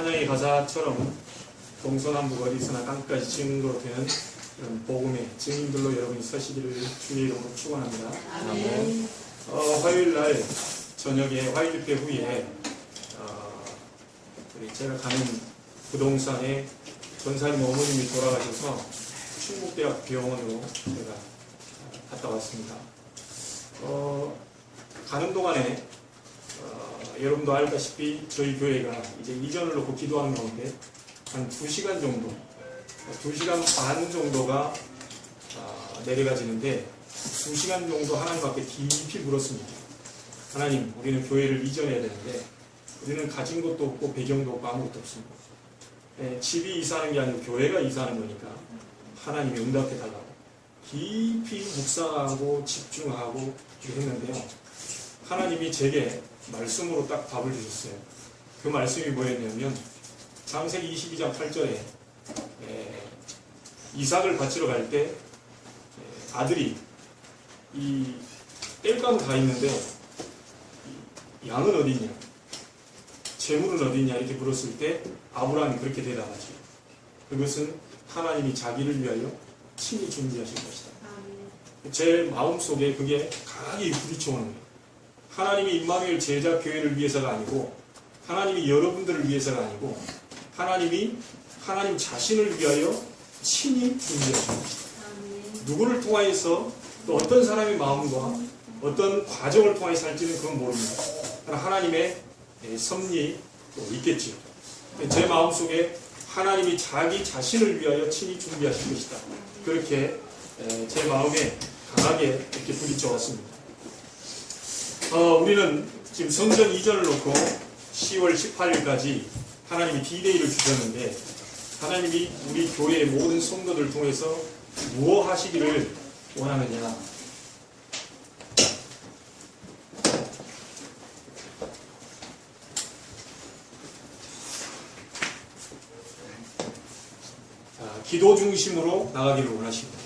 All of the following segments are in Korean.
찬양의 가사처럼 동서남북 어디서나 땅까지 증거되는 그런 복음의 증인들로 여러분이 서시기를 주의 이름으로 축원합니다. 어, 화요일 날 저녁에 화요일 집회 후에 어, 제가 가는 부동산에 전사님 어머님이 돌아가셔서 충북대학 병원으로 제가 갔다 왔습니다. 어, 가는 동안에 어, 여러분도 알다시피 저희 교회가 이제 이전을 놓고 기도하는 가운데 한 2시간 정도, 2시간 반 정도가 아, 내려가지는데 2시간 정도 하나님 앞에 깊이 물었습니다. 하나님, 우리는 교회를 이전해야 되는데 우리는 가진 것도 없고 배경도 없고 아무것도 없습니다. 예, 집이 이사하는 게 아니고 교회가 이사하는 거니까 하나님이 응답해 달라고 깊이 묵상하고 집중하고 했는데요. 하나님이 제게 말씀으로 딱 답을 주셨어요. 그 말씀이 뭐였냐면 창세기 22장 8절에 예, 이삭을 바치러 갈때 예, 아들이 이 땔감은 다 있는데 이 양은 어디 있냐 재물은 어디 있냐 이렇게 물었을 때 아브라함이 그렇게 대답하죠. 그것은 하나님이 자기를 위하여 친히 준비하신 것이다. 제 마음속에 그게 강하게 부딪혀오는 거예요. 하나님이 임마누엘 제자 교회를 위해서가 아니고 하나님이 여러분들을 위해서가 아니고 하나님이 하나님 자신을 위하여 친히 준비하신 것이다. 누구를 통하여서 또 어떤 사람의 마음과 어떤 과정을 통하여 살지는 그건 모릅니다. 하나님의 예, 섭리 또 있겠지요. 제 마음속에 하나님이 자기 자신을 위하여 친히 준비하신 것이다. 그렇게 에, 제 마음에 강하게 이렇게 부딪혀 왔습니다. 어, 우리는 지금 성전 이전을 놓고 10월 18일까지 하나님이 디데이를 주셨는데 하나님이 우리 교회의 모든 성도들 통해서 무엇 하시기를 원하느냐 자, 기도 중심으로 나가기를 원하십니다.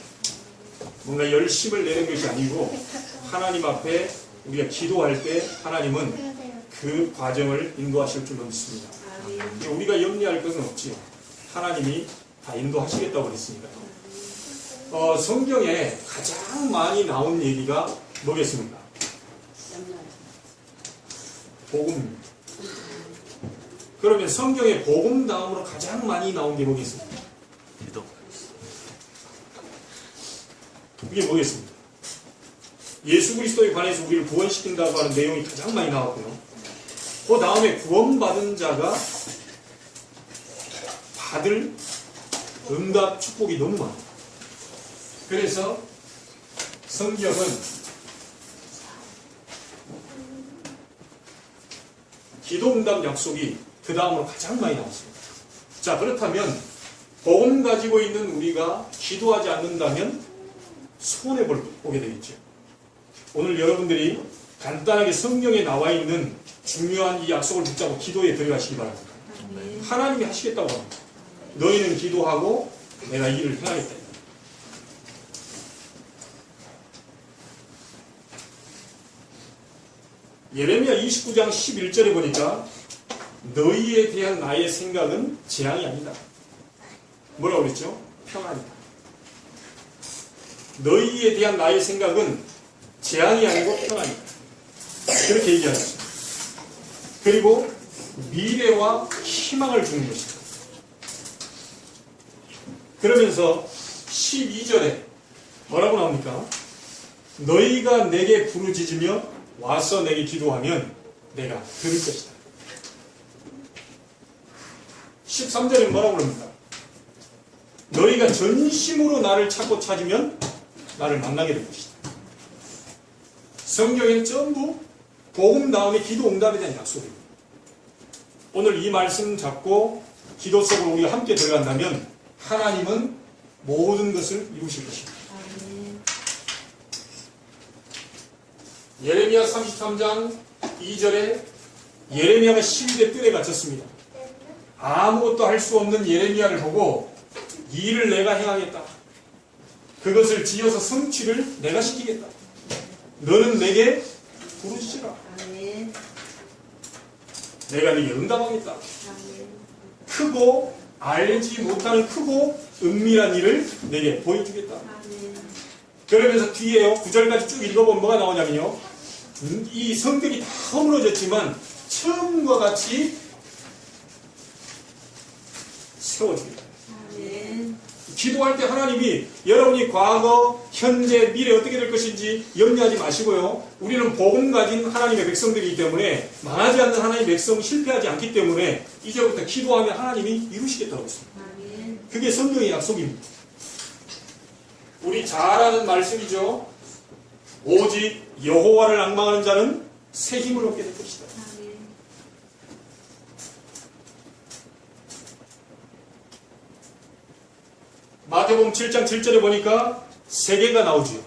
뭔가 열심을 내는 것이 아니고 하나님 앞에 우리가 기도할 때 하나님은 그 과정을 인도하실 줄로 믿습니다. 우리가 염려할 것은 없지요. 하나님이 다 인도하시겠다고 그랬으니까요. 어, 성경에 가장 많이 나온 얘기가 뭐겠습니까? 복음입니다. 그러면 성경에 복음 다음으로 가장 많이 나온 게 뭐겠습니까? 기도. 그게 뭐겠습니까? 예수 그리스도에 관해서 우리를 구원시킨다고 하는 내용이 가장 많이 나왔고요. 그 다음에 구원받은 자가 받을 응답 축복이 너무 많아요. 그래서 성경은 기도 응답 약속이 그 다음으로 가장 많이 나왔습니다. 자, 그렇다면 복음 가지고 있는 우리가 기도하지 않는다면 손해 볼 보게 되겠죠. 오늘 여러분들이 간단하게 성경에 나와 있는 중요한 이 약속을 붙잡고 기도에 들어가시기 바랍니다. 하나님이 하시겠다고 합니다. 너희는 기도하고 내가 일을 행하겠다. 예레미야 29장 11절에 보니까 너희에 대한 나의 생각은 재앙이 아니다. 뭐라고 그랬죠? 평안이다. 너희에 대한 나의 생각은 재앙이 아니고 평안이다. 그렇게 얘기하셨어요. 그리고 미래와 희망을 주는 것이다. 그러면서 12절에 뭐라고 나옵니까? 너희가 내게 부르짖으며 와서 내게 기도하면 내가 들을 것이다. 13절에 뭐라고 그럽니까? 너희가 전심으로 나를 찾고 찾으면 나를 만나게 될 것이다. 성경에는 전부 복음 다음에 기도 응답에 대한 약속입니다. 오늘 이 말씀 잡고 기도 속으로 우리가 함께 들어간다면 하나님은 모든 것을 이루실 것입니다. 예레미야 33장 2절에 예레미야가 시위대 뜰에 갇혔습니다. 아무것도 할 수 없는 예레미야를 보고 이 일을 내가 행하겠다. 그것을 지어서 성취를 내가 시키겠다. 너는 내게 부르시라. 아멘. 내가 네게 응답하겠다. 크고 알지 못하는 크고 은밀한 일을 내게 보여주겠다. 그러면서 뒤에요. 9절까지 쭉 읽어보면 뭐가 나오냐면요. 음, 이 성격이 다 허물어졌지만 처음과 같이 세워줍니다. 기도할 때 하나님이 여러분이 과거, 현재, 미래 어떻게 될 것인지 염려하지 마시고요. 우리는 복음 가진 하나님의 백성들이기 때문에 망하지 않는 하나님의 백성 실패하지 않기 때문에 이제부터 기도하면 하나님이 이루시겠다고 했습니다. 그게 성경의 약속입니다. 우리 잘 아는 말씀이죠. 오직 여호와를 악망하는 자는 새 힘을 얻게 될 것이다. 아멘. 마태복음 7장 7절에 보니까 세 개가 나오죠.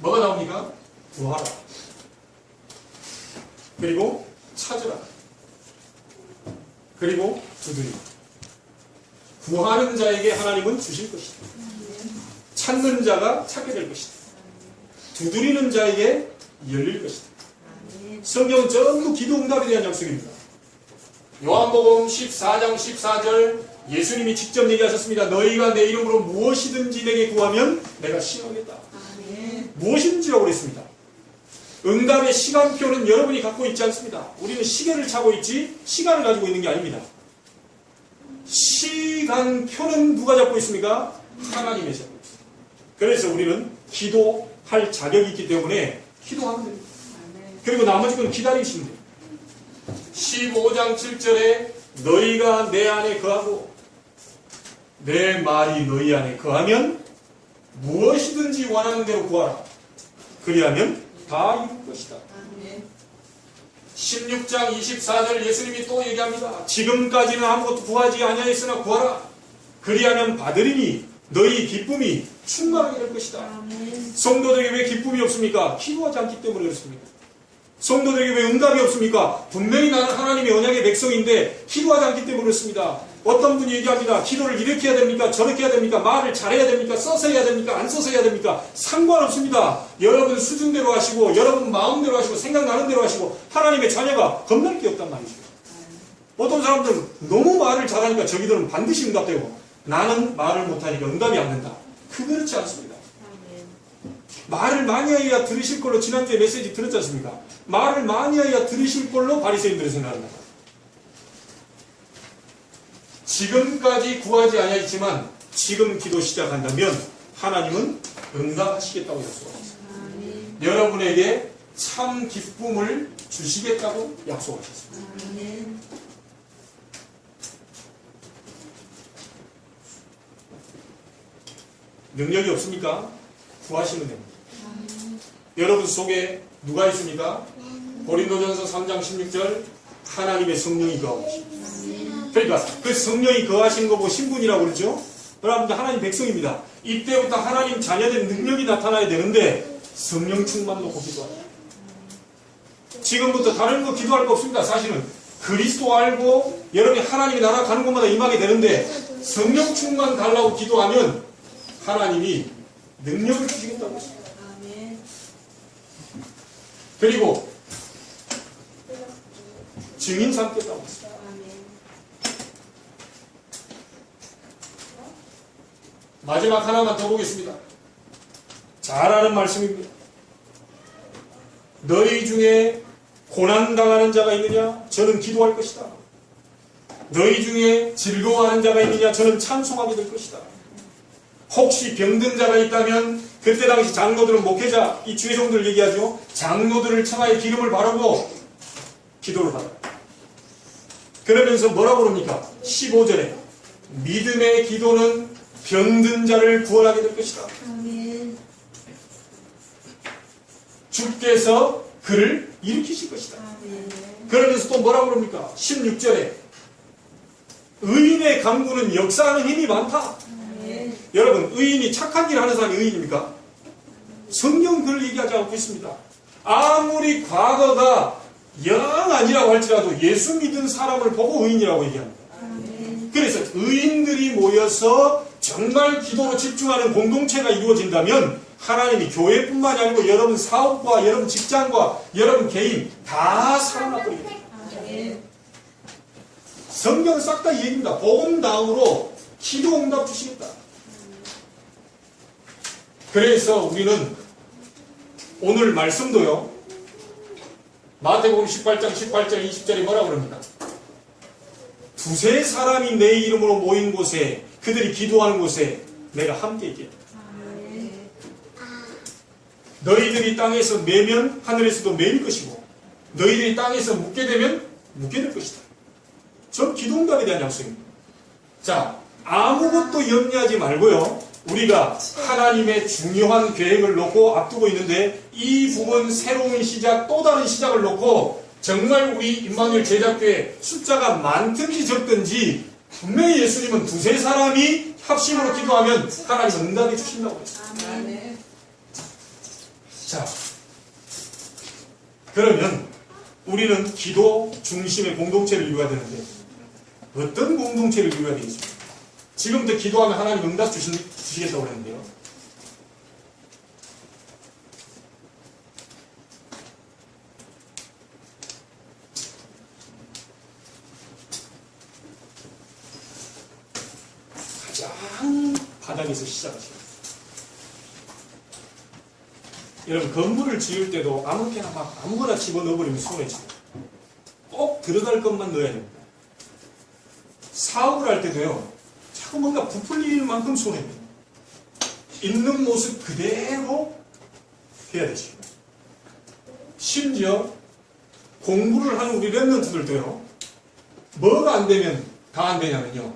뭐가 나옵니까? 구하라. 그리고 찾으라. 그리고 두드리라. 구하는 자에게 하나님은 주실 것이다. 찾는 자가 찾게 될 것이다. 두드리는 자에게 열릴 것이다. 성경은 전부 기도 응답에 대한 약속입니다. 요한복음 14장 14절 예수님이 직접 얘기하셨습니다. 너희가 내 이름으로 무엇이든지 내게 구하면 내가 시행하겠다. 아멘. 무엇인지라고 그랬습니다. 응답의 시간표는 여러분이 갖고 있지 않습니다. 우리는 시계를 차고 있지 시간을 가지고 있는 게 아닙니다. 시간표는 누가 잡고 있습니까? 하나님이 잡고 있습니다. 그래서 우리는 기도할 자격이 있기 때문에 기도하면 됩니다. 그리고 나머지 건 기다리시면 돼요. 15장 7절에 너희가 내 안에 거하고 내 말이 너희 안에 거하면 무엇이든지 원하는 대로 구하라. 그리하면 다 이룰 것이다. 아멘. 16장 24절 예수님이 또 얘기합니다. 지금까지는 아무것도 구하지 아니하였으나 구하라. 그리하면 받으리니 너희 기쁨이 충만하게 될 것이다. 성도들에게 왜 기쁨이 없습니까? 기도하지 않기 때문에 그렇습니다. 성도들에게 왜 응답이 없습니까? 분명히 나는 하나님의 언약의 백성인데 기도하지 않기 때문에 그렇습니다. 어떤 분이 얘기합니다. 기도를 이렇게 해야 됩니까? 저렇게 해야 됩니까? 말을 잘해야 됩니까? 써서 해야 됩니까? 안 써서 해야 됩니까? 상관없습니다. 여러분 수준대로 하시고 여러분 마음대로 하시고 생각나는 대로 하시고 하나님의 자녀가 겁날 게 없단 말이죠. 어떤 사람들은 너무 말을 잘하니까 저기들은 반드시 응답되고 나는 말을 못하니까 응답이 안 된다. 그 그렇지 않습니다. 말을 많이 해야 들으실 걸로 지난주에 메시지 들었지 않습니까? 말을 많이 해야 들으실 걸로 바리새인들이 생각합니다. 지금까지 구하지 아니했지만 지금 기도 시작한다면 하나님은 응답하시겠다고 약속하셨습니다. 아멘. 여러분에게 참 기쁨을 주시겠다고 약속하셨습니다. 아멘. 능력이 없습니까? 구하시면 됩니다. 여러분 속에 누가 있습니까? 고린도전서 3장 16절 하나님의 성령이 거하고 계십니다. 그러니까 그 성령이 거하시는 거 보고 신분이라고 그러죠. 여러분들 하나님 백성입니다. 이때부터 하나님 자녀된 능력이 나타나야 되는데 성령 충만 놓고 기도하죠. 지금부터 다른 거 기도할 거 없습니다. 사실은 그리스도 알고 여러분이 하나님이 나라 가는 곳마다 임하게 되는데 성령 충만 달라고 기도하면 하나님이 능력을 주시겠다고 했습니다. 그리고 증인 삼겠다고 했습니다. 아멘. 마지막 하나만 더 보겠습니다. 잘 아는 말씀입니다. 너희 중에 고난 당하는 자가 있느냐? 저는 기도할 것이다. 너희 중에 즐거워하는 자가 있느냐? 저는 찬송하게 될 것이다. 혹시 병든 자가 있다면 그때 당시 장로들은 목회자, 이 주의종들 얘기하죠. 장로들을 청하에 기름을 바르고 기도를 받아요. 그러면서 뭐라고 그럽니까? 15절에 믿음의 기도는 병든 자를 구원하게 될 것이다. 아멘. 주께서 그를 일으키실 것이다. 아멘. 그러면서 또 뭐라고 그럽니까? 16절에 의인의 강구는 역사하는 힘이 많다. 아멘. 여러분, 의인이 착한 일 하는 사람이 의인입니까? 성경 그걸 얘기하지 않고 있습니다. 아무리 과거가 영 아니라고 할지라도 예수 믿은 사람을 보고 의인이라고 얘기합니다. 그래서 의인들이 모여서 정말 기도로 집중하는 공동체가 이루어진다면 하나님이 교회뿐만이 아니고 여러분 사업과 여러분 직장과 여러분 개인 다 살아나버립니다. 아멘. 성경은 싹다이 얘기입니다. 복음 다음으로 기도 응답 주시겠다. 그래서 우리는 오늘 말씀도요. 마태복음 18장 18절 20절이 뭐라고 그럽니까? 두세 사람이 내 이름으로 모인 곳에 그들이 기도하는 곳에 내가 함께. 아멘. 너희들이 땅에서 매면 하늘에서도 매일 것이고 너희들이 땅에서 묻게 되면 묻게 될 것이다. 전 기도응답에 대한 약속입니다. 자, 아무것도 염려하지 말고요. 우리가 하나님의 중요한 계획을 놓고 앞두고 있는데 이 부분 새로운 시작, 또 다른 시작을 놓고 정말 우리 임마누엘 제작교회 숫자가 많든지 적든지 분명히 예수님은 두세 사람이 합심으로 기도하면 하나님 응답해 주신다고 했어요. 자, 그러면 우리는 기도 중심의 공동체를 이루어야 되는데 어떤 공동체를 이루어야 되겠습니까? 지금부터 기도하면 하나님 응답 주신, 주시겠다고 그랬는데요. 가장 바닥에서 시작하시요 여러분 건물을 지을 때도 아무렇게나 막 아무거나 집어넣어버리면 손해지고 꼭 들어갈 것만 넣어야 됩니다. 사업을 할 때도요 자꾸 뭔가 부풀릴 만큼 손해입니다. 있는 모습 그대로 해야 되죠. 심지어 공부를 하는 우리 랩런트들도요 뭐가 안 되면 다 안 되냐면요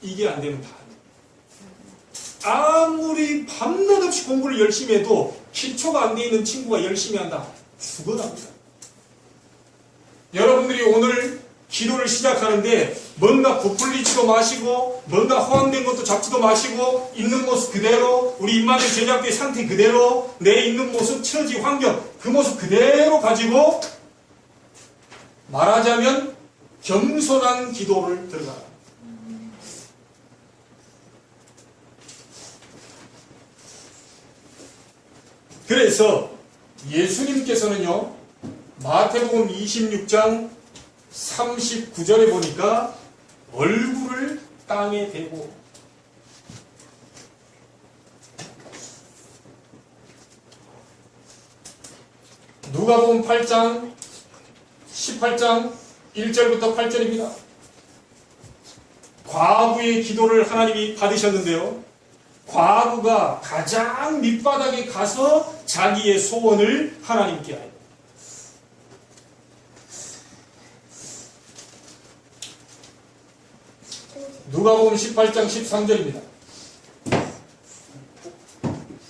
이게 안 되면 다. 아무리 밤낮 없이 공부를 열심히 해도 기초가 안 돼 있는 친구가 열심히 한다. 죽어납니다. 여러분들이 오늘 기도를 시작하는데 뭔가 부풀리지도 마시고 뭔가 허황된 것도 잡지도 마시고 있는 모습 그대로 우리 입만의 제작의 상태 그대로 내 있는 모습 처지 환경 그 모습 그대로 가지고 말하자면 겸손한 기도를 들어가라. 그래서 예수님께서는요, 마태복음 26장 39절에 보니까 얼굴을 땅에 대고 누가복음 8장 18장 1절부터 8절입니다. 과부의 기도를 하나님이 받으셨는데요. 과부가 가장 밑바닥에 가서 자기의 소원을 하나님께 하여. 누가복음 18장 13절입니다.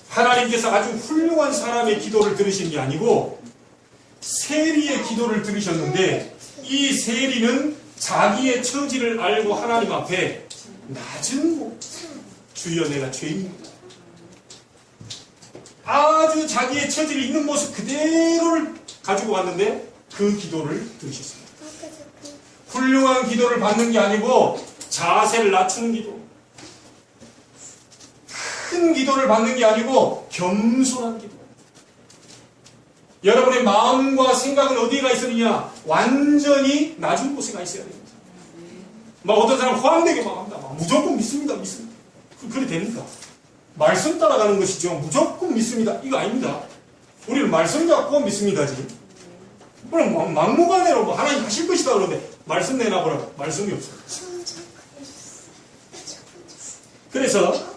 하나님께서 아주 훌륭한 사람의 기도를 들으신 게 아니고 세리의 기도를 들으셨는데 이 세리는 자기의 처지를 알고 하나님 앞에 낮은 목 주여 내가 죄인입니다. 아주 자기의 처지를 있는 모습 그대로를 가지고 왔는데 그 기도를 들으셨습니다. 훌륭한 기도를 받는 게 아니고 자세를 낮추는 기도. 큰 기도를 받는 게 아니고 겸손한 기도. 여러분의 마음과 생각은 어디가 있으느냐? 완전히 낮은 곳에 가 있어야 됩니다. 막 어떤 사람 호황되게 막 합니다. 막 무조건 믿습니다, 믿습니다. 그- 그래 됩니까? 말씀 따라가는 것이죠. 무조건 믿습니다. 이거 아닙니다. 우리는 말씀 갖고 믿습니다지. 그럼 막- 막무가내로 뭐 하나님 하실 것이다 그러는데 말씀 내놔보라 말씀이 없어요. 그래서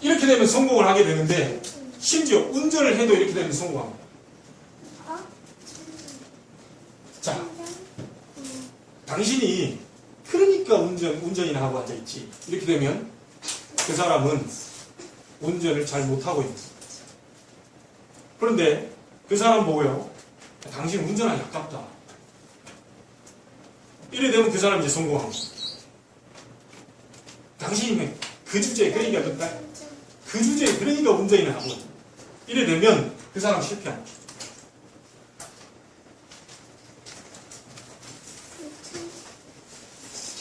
이렇게 되면 성공을 하게 되는데 심지어 운전을 해도 이렇게 되면 성공합니다. 자, 당신이 그러니까 운전 운전이나 하고 앉아 있지. 이렇게 되면 그 사람은 운전을 잘 못하고 있는. 그런데 그 사람 보고요. 당신 운전하기 아깝다. 이래 되면 그 사람이 이제 성공하고. 당신이 그 주제에 그러니까 그, 그 주제에 그러니까 운전이나 하고. 이래 되면 그 사람 실패합니다.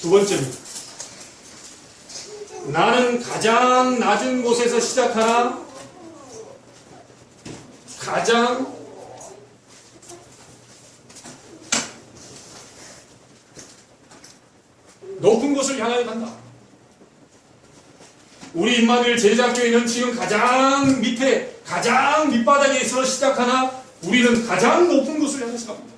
두 번째입니다. 나는 가장 낮은 곳에서 시작하나 가장 곳을 향하여 간다. 우리 임마누엘 제자교회는 지금 가장 밑에 가장 밑바닥에서 시작하나 우리는 가장 높은 곳을 향해서 갑니다.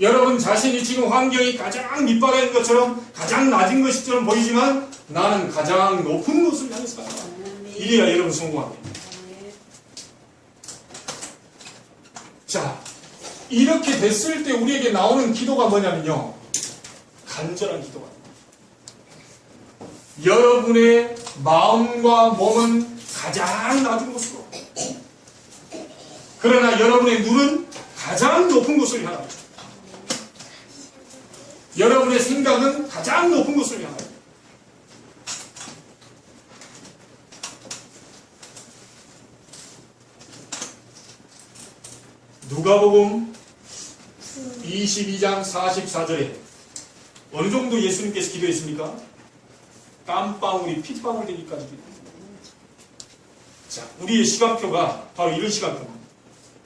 여러분 자신이 지금 환경이 가장 밑바닥인 것처럼 가장 낮은 것처럼 보이지만 나는 가장 높은 곳을 향해서 간다. 이래야 여러분 성공합니다. 자, 이렇게 됐을 때 우리에게 나오는 기도가 뭐냐면요. 간절한 기도가. 여러분의 마음과 몸은 가장 낮은 곳으로. 그러나 여러분의 눈은 가장 높은 곳을 향합니다. 여러분의 생각은 가장 높은 곳을 향합니다. 누가복음 22장 44절에 어느 정도 예수님께서 기도했습니까? 땀방울이 핏방울 되기까지 기도했습니다. 자, 우리의 시간표가 바로 이런 시간표입니다.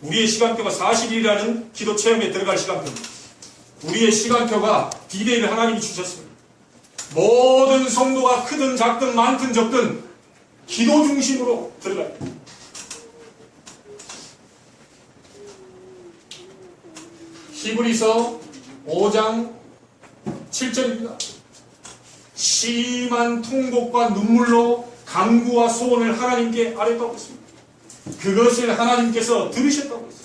우리의 시간표가 40일이라는 기도 체험에 들어갈 시간표입니다. 우리의 시간표가 디데이를 하나님이 주셨습니다. 모든 성도가 크든 작든 많든 적든 기도 중심으로 됩니다. 히브리서 5장 7절입니다. 심한 통곡과 눈물로 강구와 소원을 하나님께 아뢰다고 했습니다. 그것을 하나님께서 들으셨다고 했습니다.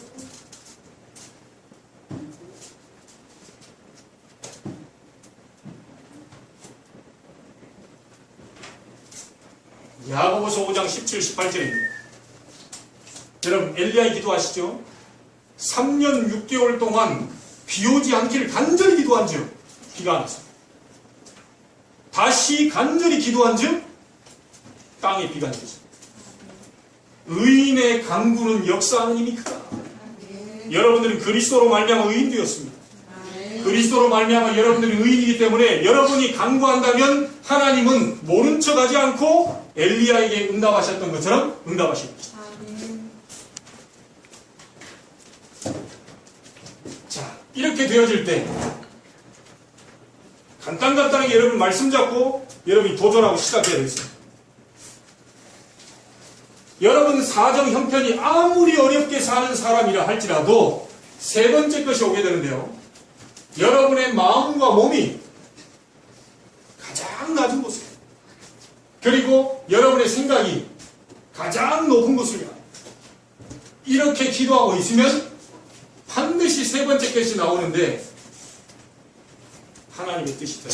야고보서 5장 17, 18절입니다. 여러분 엘리야의 기도하시죠? 3년 6개월 동안 비 오지 않기를 간절히 기도한 즉 비가 안 왔습니다. 다시 간절히 기도한 즉 땅에 비가 내렸습니다. 의인의 강구는 역사하는 힘이 크다. 여러분들은 그리스도로 말미암아 의인 되었습니다. 그리스도로 말미암아 여러분들은 의인이기 때문에 여러분이 강구한다면 하나님은 모른 척하지 않고 엘리야에게 응답하셨던 것처럼 응답하실 것입니다. 자, 이렇게 되어질 때 간단간단하게 여러분 말씀 잡고 여러분이 도전하고 시작해야 되겠습니다. 여러분 사정 형편이 아무리 어렵게 사는 사람이라 할지라도 세 번째 것이 오게 되는데요. 여러분의 마음과 몸이 가장 낮은 곳에 그리고 여러분의 생각이 가장 높은 곳을 향해 이렇게 기도하고 있으면 반드시 세 번째 것이 나오는데 하나님의 뜻이 돼요.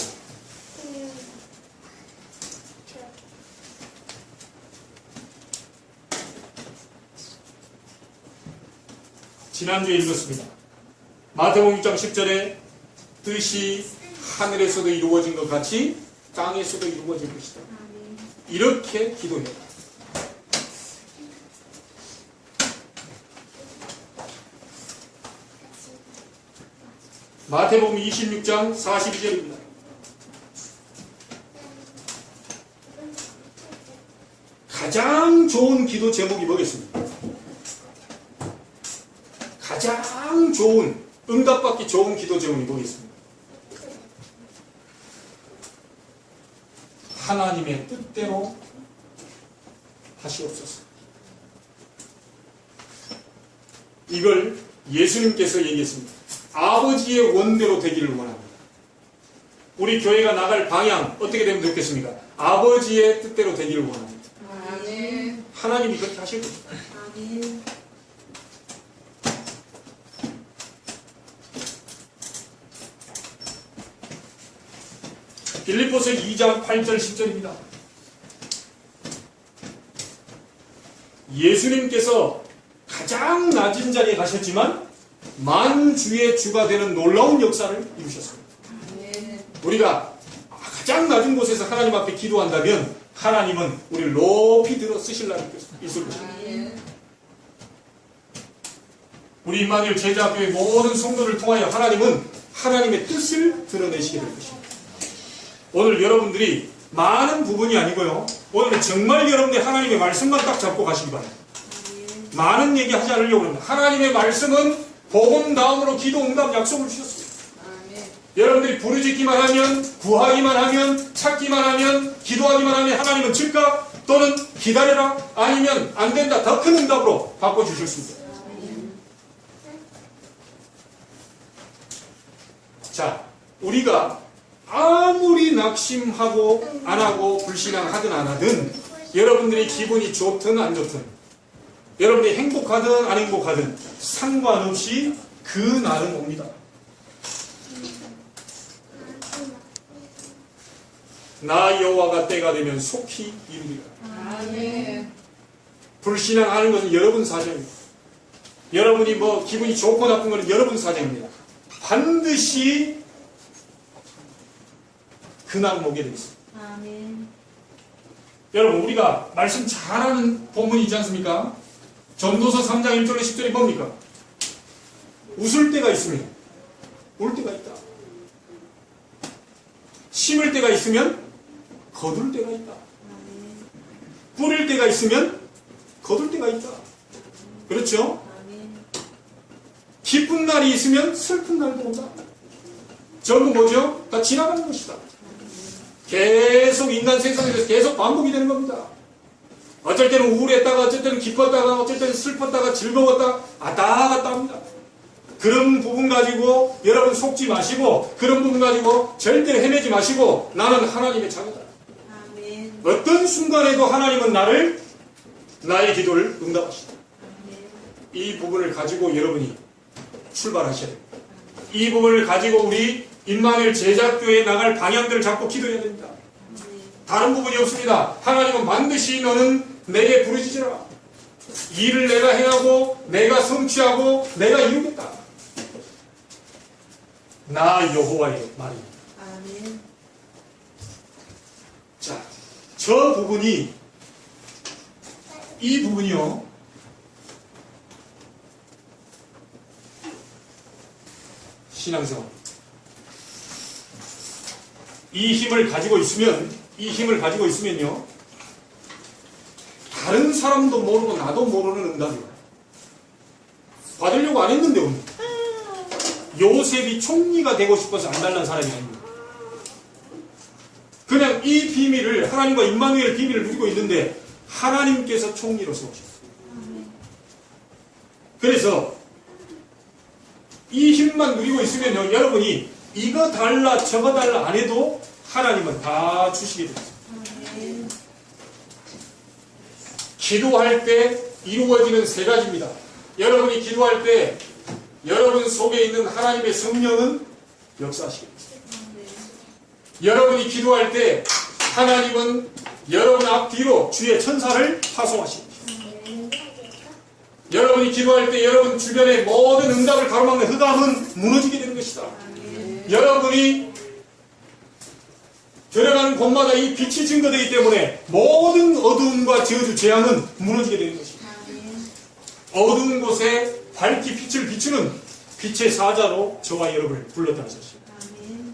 지난주에 읽었습니다. 마태복음 6장 10절에 뜻이 하늘에서도 이루어진 것 같이 땅에서도 이루어질 것이다. 이렇게 기도해요. 마태복음 26장 42절입니다. 가장 좋은 기도 제목이 뭐겠습니까? 가장 좋은 응답받기 좋은 기도 제목이 뭐겠습니까? 하나님의 뜻대로 하시옵소서. 이걸 예수님께서 얘기했습니다. 아버지의 원대로 되기를 원합니다. 우리 교회가 나갈 방향 어떻게 되면 좋겠습니까? 아버지의 뜻대로 되기를 원합니다. 하나님이 그렇게 하실 겁니다. 빌립보서 2장 8절 10절입니다. 예수님께서 가장 낮은 자리에 가셨지만 만주의 주가 되는 놀라운 역사를 이루셨습니다. 우리가 가장 낮은 곳에서 하나님 앞에 기도한다면 하나님은 우리를 높이 들어 쓰실 날이 있을 것입니다. 우리 임마누엘 제자교회 모든 성도를 통하여 하나님은 하나님의 뜻을 드러내시게 될 것입니다. 오늘 여러분들이 많은 부분이 아니고요. 오늘은 정말 여러분의 하나님의 말씀만 딱 잡고 가시기 바랍니다. 많은 얘기 하지 않으려고 합니다. 하나님의 말씀은 복음 다음으로 기도 응답 약속을 주셨습니다. 여러분들이 부르짖기만 하면 구하기만 하면 찾기만 하면 기도하기만 하면 하나님은 즉각 또는 기다려라 아니면 안 된다 더 큰 응답으로 바꿔 주실 수 있어요. 자, 우리가 아무리 낙심하고 안 하고 불신앙하든 안 하든 여러분들이 기분이 좋든 안 좋든 여러분들이 행복하든 안 행복하든 상관없이 그 날은 옵니다. 나 여호와가 때가 되면 속히 이루리라. 불신앙하는 것은 여러분 사정입니다. 여러분이 뭐 기분이 좋고 나쁜 것은 여러분 사정입니다. 반드시 그날 오게 되어 있습니다. 아멘. 여러분 우리가 말씀 잘하는 본문이 있지 않습니까? 전도서 3장 1절에 10절이 뭡니까? 웃을 때가 있으면 울 때가 있다. 심을 때가 있으면 거둘 때가 있다. 뿌릴 때가 있으면 거둘 때가 있다. 그렇죠? 기쁜 날이 있으면 슬픈 날도 온다. 전부 뭐죠? 다 지나가는 것이다. 계속 인간 생성에 대해서 계속 반복이 되는 겁니다. 어쩔 때는 우울했다가, 어쩔 때는 기뻤다가, 어쩔 때는 슬펐다가, 즐거웠다가, 왔다 갔다 합니다. 그런 부분 가지고 여러분 속지 마시고, 그런 부분 가지고 절대 헤매지 마시고, 나는 하나님의 자녀다. 아멘. 어떤 순간에도 하나님은 나를, 나의 기도를 응답하시다. 이 부분을 가지고 여러분이 출발하셔야 됩니다. 이 부분을 가지고 우리 임마누엘 제작교회에 나갈 방향들을 잡고 기도해야 됩니다. 다른 부분이 없습니다. 하나님은 반드시 너는 내게 부르짖으라. 일을 내가 행하고 내가 성취하고 내가 이루겠다. 나 여호와의 말입니다. 아멘. 자, 저 부분이 이 부분이요. 신앙생활. 이 힘을 가지고 있으면 이 힘을 가지고 있으면요. 다른 사람도 모르고 나도 모르는 응답이에요. 받으려고 안 했는데 오늘. 요셉이 총리가 되고 싶어서 안 달란 사람이 아닙니다. 그냥 이 비밀을 하나님과 임마누엘 비밀을 누리고 있는데 하나님께서 총리로 세우셨어요. 그래서 이 힘만 누리고 있으면요 여러분이 이거 달라 저거 달라 안 해도 하나님은 다 주시게 됩니다. 기도할 때 이루어지는 세 가지입니다. 여러분이 기도할 때 여러분 속에 있는 하나님의 성령은 역사하시게 됩니다. 여러분이 기도할 때 하나님은 여러분 앞뒤로 주의 천사를 파송하십니다. 여러분이 기도할 때 여러분 주변의 모든 응답을 가로막는 흑암은 무너지게 되는 것이다. 여러분이 들어가는 곳마다 이 빛이 증거되기 때문에 모든 어두움과 저주 재앙은 무너지게 되는 것입니다. 어두운 곳에 밝히 빛을 비추는 빛의 사자로 저와 여러분을 불렀다는. 아멘.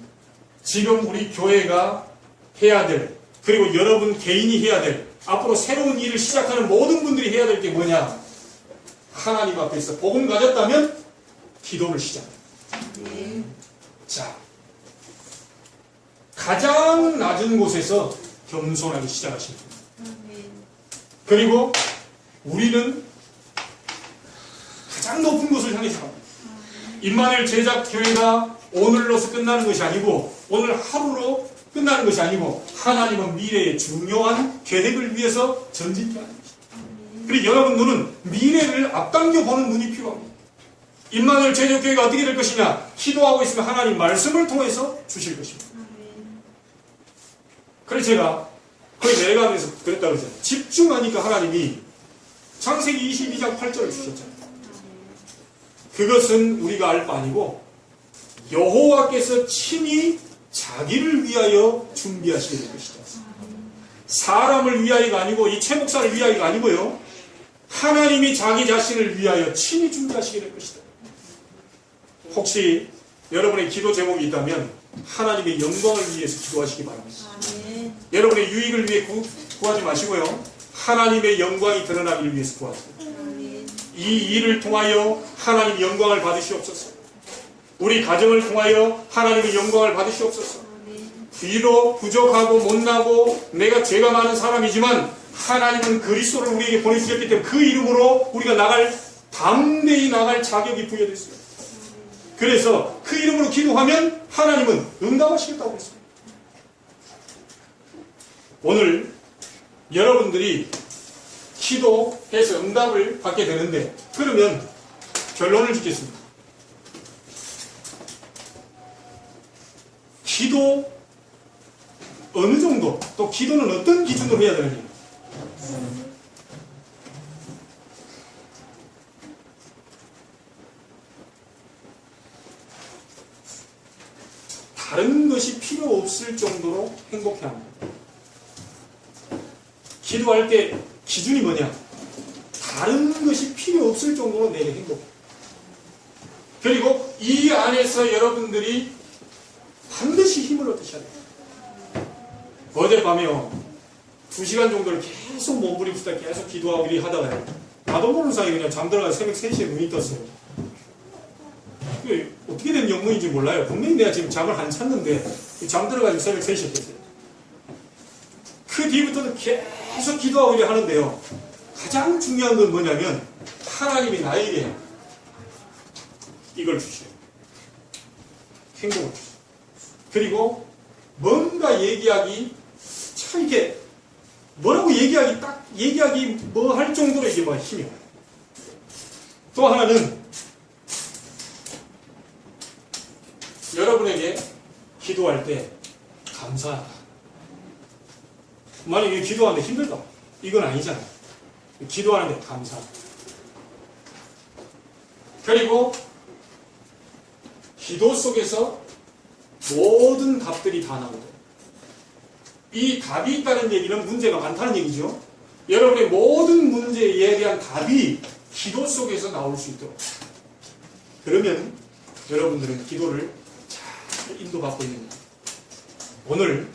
지금 우리 교회가 해야 될 그리고 여러분 개인이 해야 될 앞으로 새로운 일을 시작하는 모든 분들이 해야 될 게 뭐냐 하나님 앞에서 복음 가졌다면 기도를 시작합니다. 자 가장 낮은 곳에서 겸손하게 시작하십니다. 그리고 우리는 가장 높은 곳을 향해서 갑니다 임마누엘 제작 교회가 오늘로서 끝나는 것이 아니고 오늘 하루로 끝나는 것이 아니고 하나님은 미래의 중요한 계획을 위해서 전진케 하는 것입니다. 그리고 여러분 눈은 미래를 앞당겨 보는 눈이 필요합니다. 임마누엘 제작 교회가 어떻게 될 것이냐? 기도하고 있으면 하나님 말씀을 통해서 주실 것입니다. 그래서 제가 거의 내려가면서 그랬다고 그러잖아요. 집중하니까 하나님이 창세기 22장 8절을 주셨잖아요. 그것은 우리가 알 바 아니고 여호와께서 친히 자기를 위하여 준비하시게 될 것이다. 사람을 위하여가 아니고 이 최목사를 위하여가 아니고요. 하나님이 자기 자신을 위하여 친히 준비하시게 될 것이다. 혹시 여러분의 기도 제목이 있다면 하나님의 영광을 위해서 기도하시기 바랍니다. 아멘. 여러분의 유익을 위해 구, 구하지 마시고요. 하나님의 영광이 드러나기를 위해서 구하세요. 아멘. 이 일을 통하여 하나님 영광을 받으시옵소서. 우리 가정을 통하여 하나님의 영광을 받으시옵소서. 아멘. 비록 부족하고 못나고 내가 죄가 많은 사람이지만 하나님은 그리스도를 우리에게 보내주셨기 때문에 그 이름으로 우리가 나갈 담대히 나갈 자격이 부여됐어요. 그래서 그 이름으로 기도하면 하나님은 응답하시겠다고 했습니다. 오늘 여러분들이 기도해서 응답을 받게 되는데 그러면 결론을 짓겠습니다. 기도 어느 정도 또 기도는 어떤 기준으로 해야 되느냐 다른 것이 필요 없을 정도로 행복해야 합니다. 기도할 때 기준이 뭐냐? 다른 것이 필요 없을 정도로 내게 행복해. 그리고 이 안에서 여러분들이 반드시 힘을 얻으셔야 돼요. 어젯밤에요. 두 시간 정도를 계속 몸부림치다 계속 기도하고 이리 하다가요. 나도 모르는 사이에 그냥 잠들어가 새벽 3시에 눈이 떴어요. 영문인지 몰라요. 분명히 내가 지금 잠을 안 잤는데 잠들어가지고 새벽 3시에 깼어요. 그 뒤부터는 계속 기도하고 이리 하는데요. 가장 중요한 건 뭐냐면 하나님이 나에게 이걸 주셔요. 행복을 주셔요. 그리고 뭔가 얘기하기 참 이게 뭐라고 얘기하기 딱 얘기하기 뭐 할 정도로 이게 뭐 힘이 와요. 또 하나는 여러분에게 기도할 때 감사하다. 만약에 기도하는데 힘들다. 이건 아니잖아요. 기도하는데 감사하다. 그리고 기도 속에서 모든 답들이 다 나오고 이 답이 있다는 얘기는 문제가 많다는 얘기죠. 여러분의 모든 문제에 대한 답이 기도 속에서 나올 수 있도록 그러면 여러분들은 기도를 잘 인도받고 있는 거예요. 오늘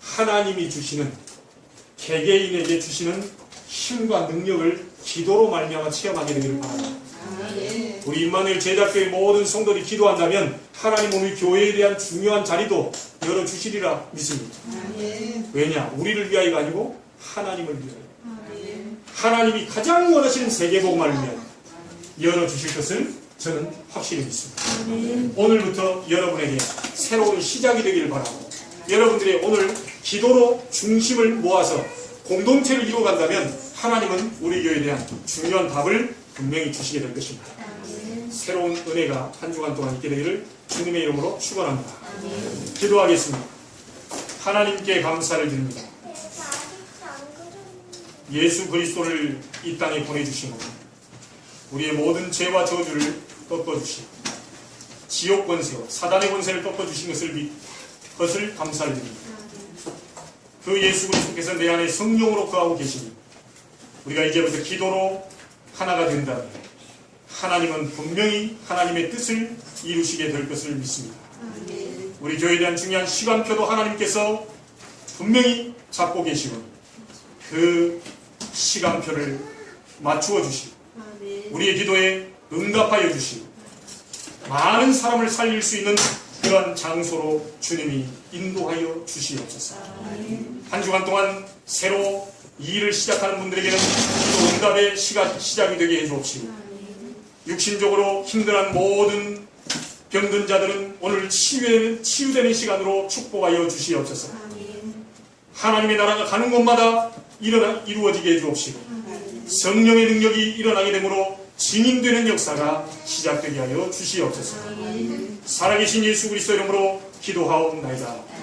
하나님이 주시는 개개인에게 주시는 힘과 능력을 기도로 말미암아 체험하게 되기를 바랍니다. 우리 임마누엘 제자교회 모든 성도들이 기도한다면 하나님 오늘 교회에 대한 중요한 자리도 열어주시리라 믿습니다. 왜냐? 우리를 위하여가 아니고 하나님을 위하여. 하나님이 가장 원하시는 세계복음을 위하여 열어주실 것을 저는 확실히 믿습니다. 오늘부터 여러분에게 새로운 시작이 되기를 바라고 여러분들의 오늘 기도로 중심을 모아서 공동체를 이루어간다면 하나님은 우리 교회에 대한 중요한 답을 분명히 주시게 될 것입니다. 새로운 은혜가 한 주간 동안 있게 되기를 주님의 이름으로 축원합니다. 기도하겠습니다. 하나님께 감사를 드립니다. 예수 그리스도를 이 땅에 보내주신 것 우리의 모든 죄와 저주를 꺾어주시고 지옥 권세와 사단의 권세를 꺾어주신 것을 믿 것을 감사를 드립니다. 그 예수 그리스도께서 내 안에 성령으로 거하고 계시니 우리가 이제부터 기도로 하나가 된다면 하나님은 분명히 하나님의 뜻을 이루시게 될 것을 믿습니다. 우리 교회에 대한 중요한 시간표도 하나님께서 분명히 잡고 계시고 그 시간표를 맞추어 주시고. 우리의 기도에 응답하여 주시고 많은 사람을 살릴 수 있는 그런 장소로 주님이 인도하여 주시옵소서. 한 주간 동안 새로 이 일을 시작하는 분들에게는 응답의 시가, 시작이 되게 해주옵시고. 육신적으로 힘들한 모든 병든 자들은 오늘 치유되는, 치유되는 시간으로 축복하여 주시옵소서. 하나님의 나라가 가는 곳마다 일어나, 이루어지게 해주옵시고. 성령의 능력이 일어나게 되므로 증인되는 역사가 시작되게 하여 주시옵소서. 살아계신 예수 그리스도 이름으로 기도하옵나이다.